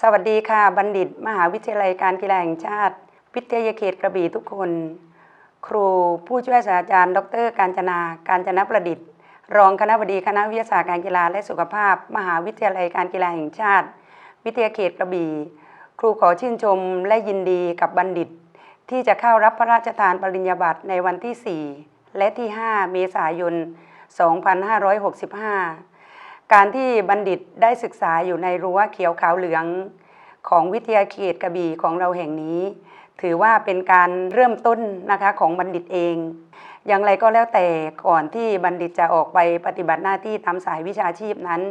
สวัสดีค่ะ บัณฑิต มหาวิทยาลัยการกีฬาแห่งชาติวิทยาเขตกระบี่ทุกคน ครูผู้ช่วยศาสตราจารย์ ดร การจนา การจนประดิษฐ์ รองคณะบดีคณะวิทยาศาสตร์การกีฬาและสุขภาพ มหาวิทยาลัยการกีฬาแห่งชาติ วิทยาเขตกระบี่ ครูขอชื่นชมและยินดีกับบัณฑิต ที่จะเข้ารับพระราชทานปริญญาบัตรในวันที่ 4 และที่ 5 เมษายน 2565 การที่บัณฑิตได้ศึกษาอยู่ในรั้วเขียวขาวเหลืองของวิทยาเขตกระบี่ของเราแห่งนี้ ถือว่าเป็นการเริ่มต้นนะคะของบัณฑิตเอง อย่างไรก็แล้วแต่ก่อนที่บัณฑิตจะออกไปปฏิบัติหน้าที่ตามสายวิชาชีพนั้น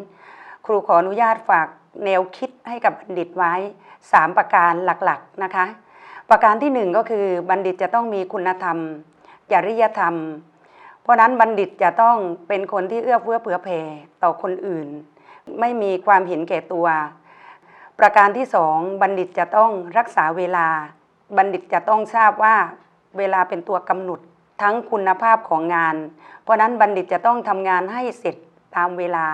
ครูขออนุญาตฝากแนวคิดให้กับบัณฑิตไว้ 3 ประการหลักๆนะคะ ประการที่หนึ่งก็คือบัณฑิตจะต้องมีคุณธรรม จริยธรรม เพราะนั้นบัณฑิตจะต้องเป็นคนที่เอื้อเฟื้อเผื่อแผ่ต่อคนอื่น ไม่มีความเห็นแก่ตัว ประการที่สองบัณฑิตจะต้องรักษาเวลา บัณฑิตจะต้องทราบว่าเวลาเป็นตัวกำหนดทั้งคุณภาพของงาน เพราะฉะนั้นบัณฑิตจะต้องทำงานให้เสร็จตามเวลา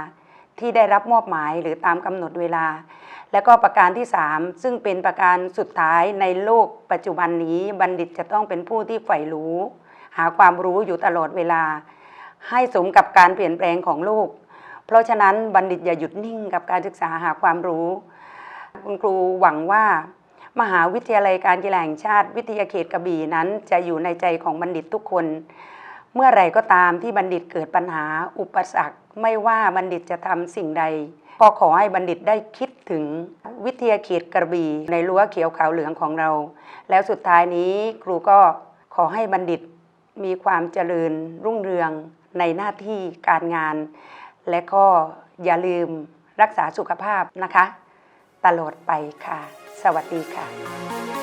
ที่ได้รับมอบหมายหรือตามกำหนดเวลา และก็ประการที่ 3 ซึ่งเป็นประการสุดท้ายในโลกปัจจุบันนี้บัณฑิตจะต้องเป็นผู้ที่ใฝ่รู้ หาความรู้อยู่ตลอดเวลา ให้สมกับการเปลี่ยนแปลงของโลก เพราะฉะนั้นบัณฑิตอย่าหยุดนิ่งกับการศึกษาหาความรู้ คุณครูหวังว่า มหาวิทยาลัยการกีฬาแห่งชาติ วิทยาเขตกระบี่นั้นจะอยู่ในใจของบัณฑิตทุกคน เมื่อไรก็ตามที่บัณฑิตเกิดปัญหาอุปสรรคไม่ว่าบัณฑิตจะทำสิ่งใดก็ขอให้บัณฑิตได้คิดถึงวิทยาเขตกระบี่ในรั้วเขียวขาวเหลืองของเรา แล้วสุดท้ายนี้ครูก็ขอให้บัณฑิต มีความเจริญรุ่งเรืองในหน้าที่การงาน และก็อย่าลืมรักษาสุขภาพนะคะ ตลอดไปค่ะ สวัสดีค่ะ